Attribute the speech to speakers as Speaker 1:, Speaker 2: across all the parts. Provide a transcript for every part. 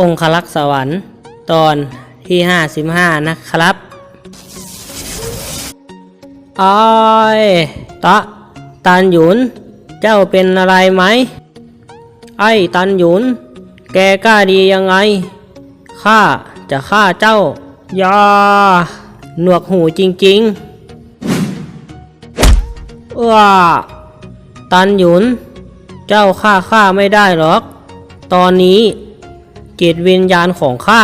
Speaker 1: องคลักษ์สวรรค์ตอนที่ 55 นะครับอ้อยตะตันหยุน เจ้าเป็นอะไรไหม ไอ้ตันหยุน แกกล้าดียังไง ข้าจะฆ่าเจ้ายาหนวกหูจริงๆเอ้อตันหยุน เจ้าฆ่าข้าไม่ได้หรอก ตอนนี้ จิตวิญญาณของข้า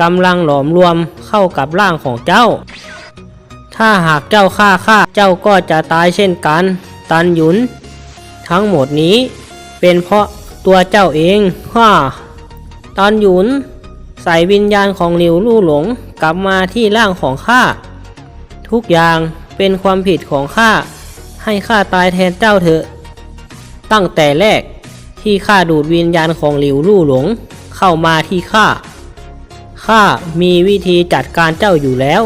Speaker 1: กำลังหลอมรวมเข้ากับร่างของเจ้า ถ้าหากเจ้าฆ่าข้าเจ้าก็จะตายเช่นกัน ตันหยุน ทั้งหมดนี้เป็นเพราะตัวเจ้าเองฮ่าตันหยุน ใส่วิญญาณของหลิวลู่หลงกลับมาที่ร่างของข้าทุกอย่างเป็นความผิดของข้าให้ข้าตายแทนเจ้าเถอะ ตั้งแต่แรกที่ข้าดูดวิญญาณของหลิวลู่หลง เข้ามาที่ข้า ข้ามีวิธีจัดการเจ้าอยู่แล้ว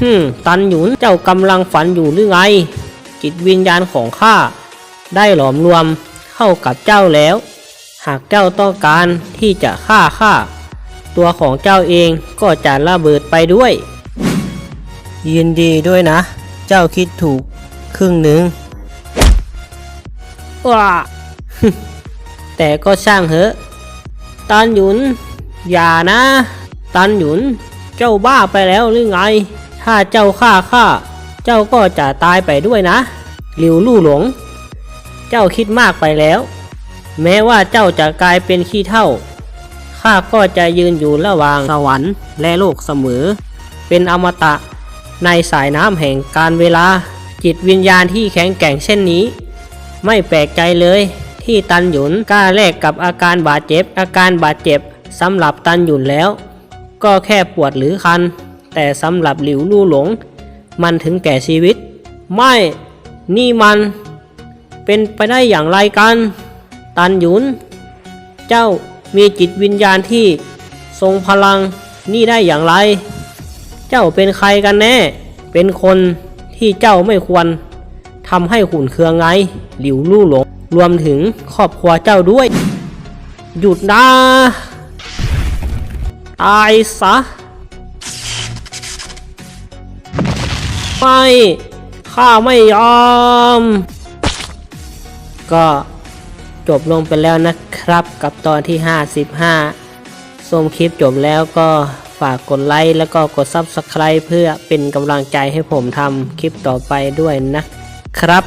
Speaker 1: ฮึมตันหยุนเจ้ากำลังฝันอยู่หรือไง จิตวิญญาณของข้าได้หลอมรวมเข้ากับเจ้าแล้ว หากเจ้าต้องการที่จะฆ่าข้าตัวของเจ้าเองก็จะระเบิดไปด้วย ยินดีด้วยนะ เจ้าคิดถูกครึ่งหนึ่งว้า แต่ก็ช่างเหอะ ตันหยุน อย่านะ ตันหยุน เจ้าบ้าไปแล้วหรือไง ถ้าเจ้าฆ่าข้า เจ้าก็จะตายไปด้วยนะ หลิวลู่หลง เจ้าคิดมากไปแล้ว แม้ว่าเจ้าจะกลายเป็นขี้เท่า ข้าก็จะยืนอยู่ระหว่างสวรรค์และโลกเสมอ เป็นอมตะในสายน้ำแห่งการเวลาจิตวิญญาณที่แข็งแกร่งเช่นนี้ ไม่แปลกใจเลย ที่ตันหยุนกล้าแลกกับอาการบาดเจ็บ อาการบาดเจ็บสำหรับตันหยุนแล้ว ก็แค่ปวดหรือคัน แต่สำหรับหลิวลู่หลง มันถึงแก่ชีวิต ไม่นี่มัน เป็นไปได้อย่างไรกัน ตันหยุน เจ้ามีจิตวิญญาณที่ทรงพลังนี่ได้อย่างไร เจ้าเป็นใครกันแน่ เป็นคนที่เจ้าไม่ควรทำให้ขุนเคืองไง หลิวลู่หลง รวมถึงครอบครัวเจ้าด้วย หยุดนะตายซะไม่ข้าไม่ยอม ก็จบลงไปแล้วนะครับกับตอนที่ 55ชมคลิปจบแล้วก็ฝากกดไลค์แล้วก็กด Subscribe เพื่อเป็นกำลังใจให้ผมทำคลิปต่อไปด้วยนะครับ